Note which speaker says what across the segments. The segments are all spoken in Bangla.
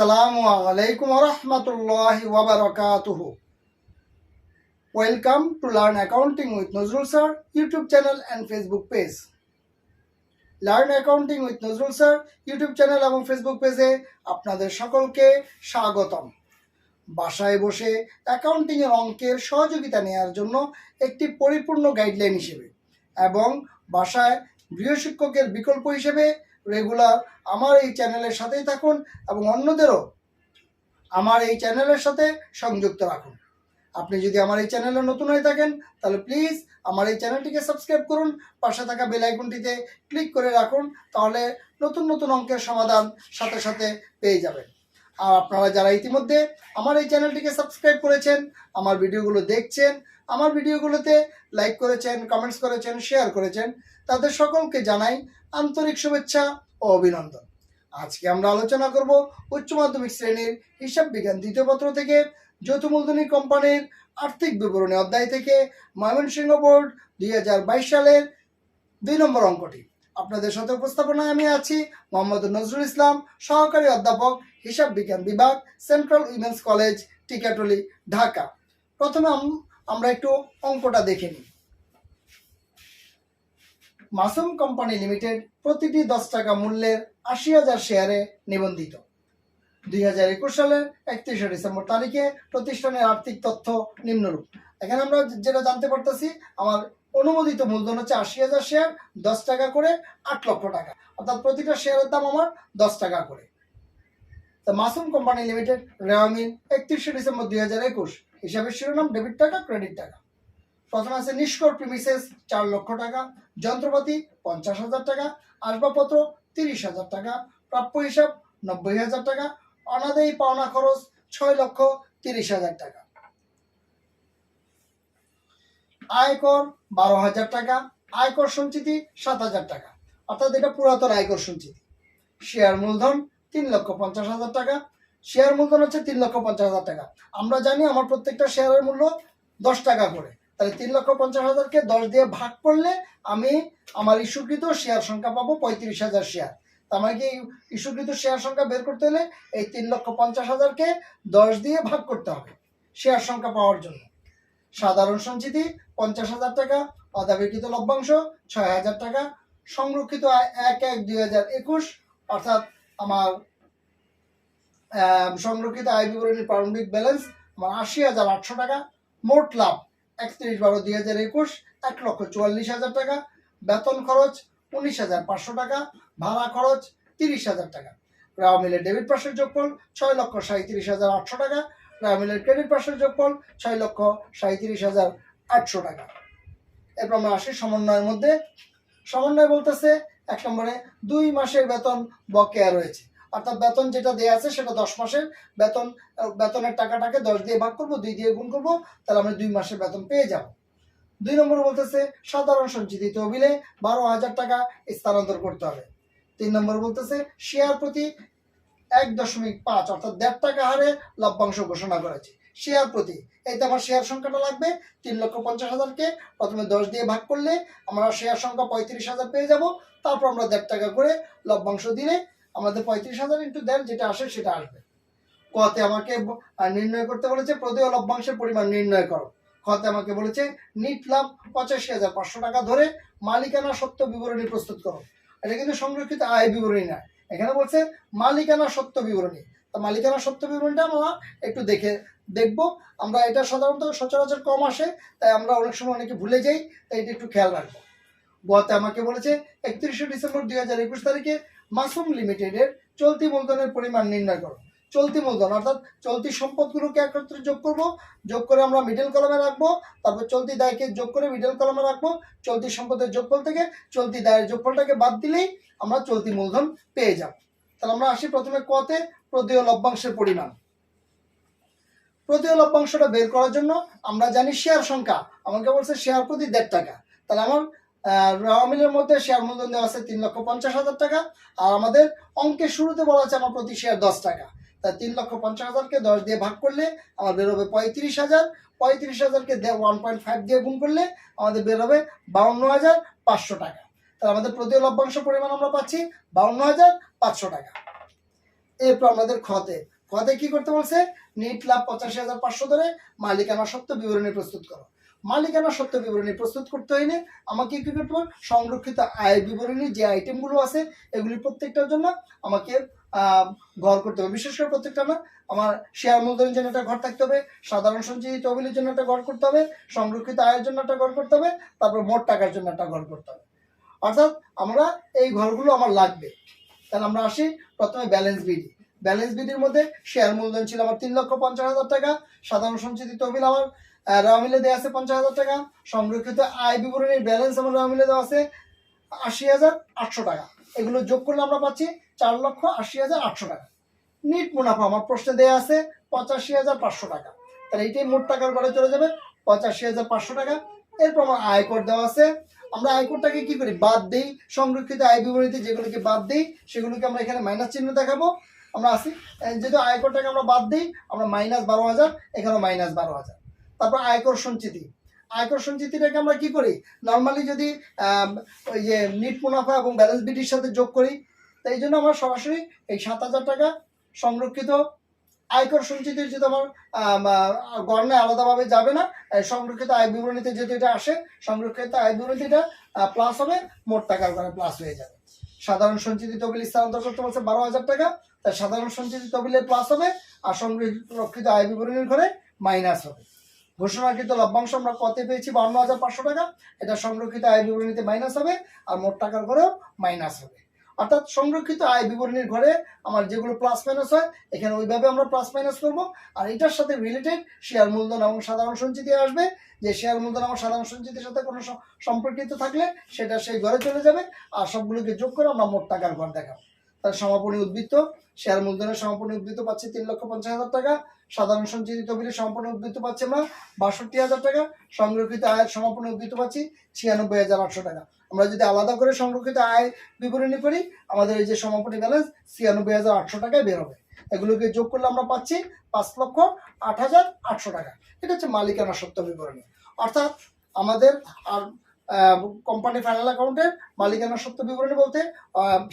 Speaker 1: আসসালামু আলাইকুম রহমতুল্লাহি ওয়াবারাকাতুহু welcome to learn accounting with Nazrul sir YouTube channel and Facebook page learn accounting with Nazrul sir YouTube channel এবং ফেসবুক পেজে আপনাদের সকলকে স্বাগতম। বাসায় বসে অ্যাকাউন্টিংয়ের অঙ্কের সহযোগিতা নেওয়ার জন্য একটি পরিপূর্ণ গাইডলাইন হিসেবে এবং বাসায় গৃহশিক্ষকের বিকল্প হিসেবে রেগুলার আমার এই চ্যানেলের সাথেই থাকুন এবং অন্যদেরও আমার এই চ্যানেলের সাথে সংযুক্ত রাখুন। আপনি যদি আমার এই চ্যানেলে নতুন হয়ে থাকেন, তাহলে প্লিজ আমার এই চ্যানেলটিকে সাবস্ক্রাইব করুন, পাশে থাকা বেল আইকনটিতে ক্লিক করে রাখুন, তাহলে নতুন নতুন অঙ্কের সমাধান সাথে সাথে পেয়ে যাবেন। আর আপনারা যারা ইতিমধ্যে আমার এই চ্যানেলটিকে সাবস্ক্রাইব করেছেন, আমার ভিডিওগুলো দেখছেন আমার ভিডিওগুলোতে লাইক করেছেন কমেন্টস করেছেন শেয়ার করেছেন, তাদের সকলকে জানাই আন্তরিক শুভেচ্ছা ও অভিনন্দন। আজকে আমরা আলোচনা করব উচ্চ মাধ্যমিক শ্রেণির হিসাব বিজ্ঞান দ্বিতীয় পত্র থেকে যৌথ মূলধনী কোম্পানির আর্থিক বিবরণী অধ্যায় থেকে ময়মনসিংহ বোর্ড দুই হাজার বাইশ সালের দুই নম্বর অঙ্কটি। আপনাদের সাথে উপস্থাপনায় আমি আছি মোহাম্মদ নজরুল ইসলাম, সহকারী অধ্যাপক, হিসাব বিজ্ঞান বিভাগ, central women's college, Tikatuli, Dhaka. প্রথমে আমরা একটু অঙ্কটা দেখে নিই। মাসুম কোম্পানি লিমিটেড প্রতিটি দশ টাকা মূল্যের আশি হাজার শেয়ারে নিবন্ধিত। দুই হাজার একুশ সালের একত্রিশে ডিসেম্বর তারিখে প্রতিষ্ঠানের আর্থিক তথ্য নিম্নরূপ। এখানে আমরা যেটা জানতে পারতেছি, আমার অনুমোদিত মূলধন হচ্ছে আশি হাজার শেয়ার, দশ টাকা করে আট লক্ষ টাকা। অর্থাৎ প্রতিটা শেয়ারের দাম আমার দশ টাকা করে। তা মাসুম কোম্পানি লিমিটেড, রেওয়ামিন, একত্রিশে ডিসেম্বর দুই হাজার একুশ। হিসাবের শিরোনাম ডেবিট টাকা ক্রেডিট টাকা। প্রথমে আছে নিষ্কর প্রিমিসেস চার লক্ষ টাকা। যন্ত্রপাতি, পঞ্চাশ হাজার টাকা। আসবাবপত্র, তিরিশ হাজার টাকা। প্রাপ্য হিসাব, নব্বই হাজার টাকা। অনাদায়ী পাওনা খরচ, ছয় লক্ষ তিরিশ হাজার টাকা। আয়কর, বারো হাজার টাকা। আয়কর সঞ্চিতি, সাত হাজার টাকা। অর্থাৎ এটা পুরাতন আয়কর সঞ্চিতি। শেয়ার মূলধন, তিন লক্ষ পঞ্চাশ হাজার টাকা। শেয়ার মূলধন হচ্ছে তিন লক্ষ পঞ্চাশ হাজার টাকা। আমরা জানি আমার প্রত্যেকটা শেয়ারের মূল্য দশ টাকা করে। তাহলে তিন লক্ষ পঞ্চাশ হাজারকে দশ দিয়ে ভাগ করলে আমি আমার ইস্যুকৃত শেয়ার সংখ্যা পাবো পঁয়ত্রিশ হাজার শেয়ার তার মানে কি ইস্যুকৃত শেয়ার সংখ্যা বের করতে হলে এই তিন লক্ষ পঞ্চাশ হাজারকে দশ দিয়ে ভাগ করতে হবে শেয়ার সংখ্যা পাওয়ার জন্য। সাধারণ সঞ্চিতি পঞ্চাশ হাজার টাকা অদাবিকৃত লভ্যাংশ ছয় হাজার টাকা, সংরক্ষিত এক এক দুই হাজার একুশ, অর্থাৎ আমার সংরক্ষিত আয় বিবরণীর প্রারম্ভিক ব্যালেন্স আশি হাজার আটশো টাকা। মোট লাভ একত্রিশ বারো দুই হাজার একুশ, এক লক্ষ চুয়াল্লিশ হাজার টাকা। বেতন খরচ উনিশ হাজার পাঁচশো টাকা, ভাড়া খরচ তিরিশ হাজার টাকা। রাও মিলের ডেবিট পাশের যোগফল ছয় লক্ষ সাঁত্রিশ হাজার আটশো টাকা। রাও মিলের ক্রেডিট পাশের যোগফল ছয় লক্ষ সাঁত্রিশ হাজার আটশো টাকা। এরপর আমরা আসি সমন্বয়ের মধ্যে। সমন্বয় বলতেছে, এক নম্বরে দুই মাসের বেতন বকেয়া রয়েছে। অর্থাৎ বেতন যেটা দেওয়া আছে সেটা দশ মাসের বেতন বেতনের টাকাটাকে দশ দিয়ে ভাগ করব, দুই দিয়ে গুণ করব, তাহলে আমরা দুই মাসের বেতন পেয়ে যাব। দুই নম্বর বলতেছে, সাধারণ সঞ্চিতি তহবিলে বারো হাজার টাকা স্থানান্তর করতে হবে। তিন নম্বর বলতেছে শেয়ার প্রতি এক দশমিক পাঁচ, অর্থাৎ দেড় টাকা হারে লভ্যাংশ ঘোষণা করেছে। শেয়ার প্রতি এইতে আমার শেয়ার সংখ্যাটা লাগবে তিন লক্ষ পঞ্চাশ হাজারকে, প্রথমে দশ দিয়ে ভাগ করলে আমরা শেয়ার সংখ্যা পঁয়ত্রিশ হাজার পেয়ে যাব, তারপর আমরা দেড় টাকা করে লভ্যাংশ দিলে আমাদের পঁয়ত্রিশ হাজার ইন্টু দেন, যেটা আসে সেটা আসবে। কতে আমাকে নির্ণয় করতে বলেছে প্রদেয় লভ্যাংশের পরিমাণ নির্ণয় করো। খতে আমাকে বলেছে, নিট লাভ পঁচাশি হাজার পাঁচশো টাকা ধরে মালিকানা সত্য বিবরণী প্রস্তুত করো। এটা কিন্তু সংরক্ষিত আয় বিবরণী না এখানে বলছে, মালিকানা সত্য বিবরণী। তা মালিকানা সত্য বিবরণীটা আমরা একটু দেখে দেখব। আমরা এটা সাধারণত সচরাচর কম আসে, তাই আমরা অনেক সময় অনেকে ভুলে যাই, তাই এটা একটু খেয়াল রাখব। গোয়াতে আমাকে বলেছে, একত্রিশে ডিসেম্বর দুই হাজার একুশ তারিখে মাসুম লিমিটেডের চলতি মূলধনের পরিমাণ নির্ণয় করো। চলতি মূলধন, অর্থাৎ চলতি সম্পদগুলোকে একত্রে যোগ করব। যোগ করে আমরা মিডল কলমে রাখব, তারপর চলতি দায়কে যোগ করে মিডল কলমে রাখব। চলতি সম্পদের যোগফল থেকে চলতি দায়ের যোগফলটাকে বাদ দিলেই আমরা চলতি মূলধন পেয়ে যাব। তাহলে আমরা আসি প্রথমে কতে প্রদেয় লভ্যাংশের পরিমাণ। প্রদেয় লভ্যাংশটা বের করার জন্য আমরা জানি শেয়ার সংখ্যা। আমাকে বলছে শেয়ার প্রতি দেড় টাকা। তাহলে আমার রাওয়ামিলের মধ্যে শেয়ার মূলধন দেওয়া আছে তিন লক্ষ পঞ্চাশ হাজার টাকা, আর আমাদের অঙ্কের শুরুতে বলা আছে আমার প্রতি শেয়ার দশ টাকা। তাই তিন লক্ষ পঞ্চাশ হাজারকে দশ দিয়ে ভাগ করলে আমার বেরোবে পঁয়ত্রিশ হাজার। পঁয়ত্রিশ হাজারকে ওয়ান পয়েন্ট ফাইভ দিয়ে গুণ করলে আমাদের বেরোবে বাউন্ন হাজার পাঁচশো টাকা। তাহলে আমাদের প্রতি লভ্যাংশ পরিমাণ আমরা পাচ্ছি বাউন্ন হাজার পাঁচশো টাকা। এরপর আমাদের খতে খতে কি করতে বলছে? নিট লাভ পঁচাশি হাজার পাঁচশো ধরে মালিকানা সত্ত্ব বিবরণী প্রস্তুত করো। মালিকানা সত্য বিবরণী প্রস্তুত করতে হয়নি। আমাকে কি করতে হবে? সংরক্ষিত আয় বিবরণী যে আইটেমগুলো আছে, এগুলি প্রত্যেকটার জন্য আমাকে ঘর করতে হবে। বিশেষ করে প্রত্যেকটা না, আমার শেয়ার মূলধনের জন্য একটা ঘর থাকতে হবে, সাধারণ সঞ্চয়ী তহবিলের জন্য একটা ঘর করতে হবে, সংরক্ষিত আয়ের জন্য একটা ঘর করতে হবে, তারপর মোট টাকার জন্য একটা ঘর করতে হবে। অর্থাৎ আমরা এই ঘরগুলো আমার লাগবে। তাহলে আমরা আসি প্রথমে ব্যালেন্স বিডি। ব্যালেন্স বিডির মধ্যে শেয়ার মূলধন ছিল আমার তিন লক্ষ পঞ্চাশ হাজার টাকা, সাধারণ সঞ্চিতি তহবিল আমার রামিলে দেওয়া আছে পঞ্চাশ হাজার টাকা। সংরক্ষিত আয় বিবরণীর ব্যালেন্স আমার রামিলে দেওয়া আছে আশি হাজার আটশো টাকা। এগুলো যোগ করলে আমরা পাচ্ছি চার লক্ষ আশি হাজার আটশো টাকা। নিট মুনাফা, আমার প্রশ্নে দেওয়া আছে পঁচাশি হাজার পাঁচশো টাকা। তাহলে এইটাই মোট টাকার ঘরে চলে যাবে, পঁচাশি হাজার পাঁচশো টাকা। এরপর আমার আয়কর দেওয়া আছে। আমরা আয়করটাকে কি করি? বাদ দিই। সংরক্ষিত আয় বিবরণীতে যেগুলোকে বাদ দিই, সেগুলোকে আমরা এখানে মাইনাস চিহ্ন দেখাবো। আমরা আসি। যেহেতু আয়করটাকে আমরা বাদ দিই, আমরা মাইনাস বারো হাজার এখানে মাইনাস বারো হাজার। তারপর আয়কর সঞ্চিতি। আয়কর সঞ্চিতিটাকে আমরা কি করি? নর্মালি যদি আম, ওই যে নিট মুনাফা এবং ব্যালেন্স বিটির সাথে যোগ করি তাই জন্য আমরা সরাসরি এই সাত হাজার টাকা সংরক্ষিত আয়কর সঞ্চিতির যেহেতু আমার গণনায় আলাদাভাবে যাবে না সংরক্ষিত আয় বিবরণীতে যেহেতু এটা আসে সংরক্ষিত আয় বিবরণীতে এটা প্লাস হবে মোট টাকার ঘরে প্লাস হয়ে যাবে। সাধারণ সঞ্চিতি তহবিল স্থানান্তর করতে বলছে বারো হাজার টাকা তাই সাধারণ সঞ্চিতি তহবিলে প্লাস হবে আর সংরক্ষিত আয় বিবরণীর ঘরে মাইনাস হবে। ঘোষণাকৃত লভ্যাংশ আমরা কত পেয়েছি বান্ন হাজার পাঁচশো টাকা। এটা সংরক্ষিত আয় বিবরণীতে মাইনাস হবে আর মোট টাকার ঘরেও মাইনাস হবে। অর্থাৎ সংরক্ষিত আয় বিবরণীর ঘরে আমার যেগুলো প্লাস মাইনাস হয়, এখানে ওইভাবে আমরা প্লাস মাইনাস করব। আর এটার সাথে রিলেটেড শেয়ার মূলধন এবং সাধারণ সঞ্চিতি আসবে। যে শেয়ার মূলধন এবং সাধারণ সঞ্চিতির সাথে কোনো সম্পর্কিত থাকলে সেটা সেই ঘরে চলে যাবে। আর সবগুলোকে যোগ করে আমরা মোট টাকার ঘর দেখাবো। তার সমাপনী উদ্বৃত্ত। শেয়ার মূলধনের সমাপনী উদ্বৃত্ত পাচ্ছি তিন লক্ষ পঞ্চাশ হাজার টাকা। সাধারণ সঞ্চিত তহবিলের সমাপনী উদ্বৃত্ত পাচ্ছি আমরা বাষট্টি হাজার টাকা। সংরক্ষিত আয়ের সমাপনী উদ্বৃত্ত পাচ্ছি ছিয়ানব্বই হাজার আটশো টাকা। আমরা যদি আলাদা করে সংরক্ষিত আয় বিবরণী করি, আমাদের এই যে সমাপনী ব্যালেন্স ছিয়ানব্বই হাজার আটশো টাকায় বের হবে। এগুলোকে যোগ করলে আমরা পাচ্ছি পাঁচ লক্ষ আট হাজার আটশো টাকা। এটা হচ্ছে মালিকানা সত্য বিবরণী। অর্থাৎ আমাদের আর কোম্পানি ফাইনাল অ্যাকাউন্টের মালিকানা সত্য বিবরণী বলতে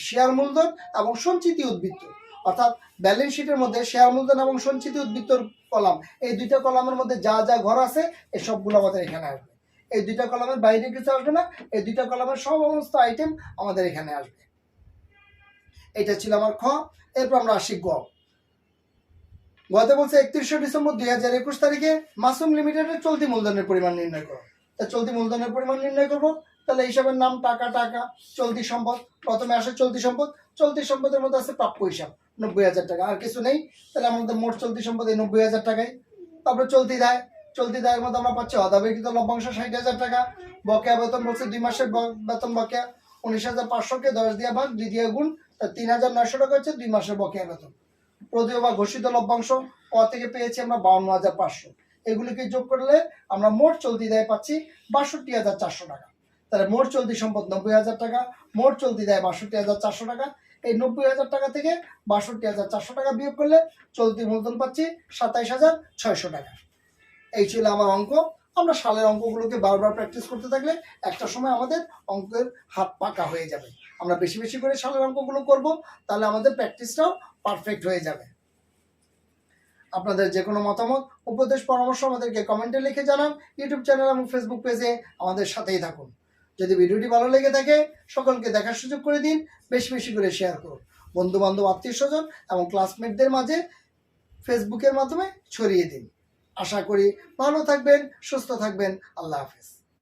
Speaker 1: শেয়ার মূলধন এবং সঞ্চিতি উদ্বৃত্ত। অর্থাৎ ব্যালেন্স শিটের মধ্যে শেয়ার মূলধন এবং সঞ্চিতি উদ্বৃত্তর কলাম এই দুইটা কলামের মধ্যে যা যা ঘর আছে, এই সবগুলো আমাদের এখানে আসবে। এই দুইটা কলামের বাইরে কিছু আসবে না, এই দুইটা কলামের সমস্ত আইটেম আমাদের এখানে আসবে। এটা ছিল আমার খ, এরপর আমরা আসি গ। গতে বলছে একত্রিশে ডিসেম্বর দুই হাজার একুশ তারিখে মাসুম লিমিটেডের চলতি মূলধনের পরিমাণ নির্ণয় করো। তা চলতি মূলধনের পরিমাণ নির্ণয় করব। তাহলে হিসাবের নাম টাকা টাকা, চলতি সম্পদ, প্রথমে আসে চলতি সম্পদ। চলতি সম্পদের মধ্যে আছে প্রাপ্য হিসাব, নব্বই হাজার টাকা, আর কিছু নেই। তাহলে আমাদের মোট চলতি সম্পদ এই নব্বই হাজার টাকায় তারপরে চলতি দায়, চলতি দায়ের মধ্যে আমরা পাচ্ছি অদাবেকৃত লভ্যাংশ ষাট হাজার টাকা, বকেয়া বেতন বলছে দুই মাসের বেতন বকেয়া, উনিশ হাজার পাঁচশোকে দশ দিয়া ভাগ, দ্বিতীয় গুণ তিন হাজার নয়শো টাকা হচ্ছে দুই মাসের বকেয়া বেতন। প্রদীয় বা ঘোষিত লভ্যাংশ ক থেকে পেয়েছি আমরা বাউন্ন হাজার পাঁচশো। এগুলিকে যোগ করলে আমরা মোট চলতি দেয় পাচ্ছি বাষট্টি হাজার চারশো টাকা। তাহলে মোট চলতি সম্পদ নব্বই হাজার টাকা, মোট চলতি দেয় বাষট্টি হাজার চারশো টাকা। এই নব্বই হাজার টাকা থেকে বাষট্টি হাজার চারশো টাকা বিয়োগ করলে চলতি মূলধন পাচ্ছি সাতাইশ হাজার ছয়শো টাকা। এই ছিল আমার অঙ্ক। আমরা সালের অঙ্কগুলোকে বারবার প্র্যাকটিস করতে থাকলে একটা সময় আমাদের অঙ্কের হাত পাকা হয়ে যাবে। আমরা বেশি বেশি করে সালের অঙ্কগুলো করব, তাহলে আমাদের প্র্যাকটিসটাও পারফেক্ট হয়ে যাবে। আপনাদের যে কোনো মতামত, উপদেশ, পরামর্শ আমাদেরকে কমেন্টে লিখে জানান ইউটিউব চ্যানেল এবং ফেসবুক পেজে আমাদের সাথেই থাকুন। যদি ভিডিওটি ভালো লেগে থাকে, সকলকে দেখার সুযোগ করে দিন, বেশি বেশি করে শেয়ার করুন। বন্ধু বান্ধব আত্মীয় স্বজন এবং ক্লাসমেটদের মাঝে ফেসবুকের মাধ্যমে ছড়িয়ে দিন। আশা করি ভালো থাকবেন, সুস্থ থাকবেন, আল্লাহ হাফেজ।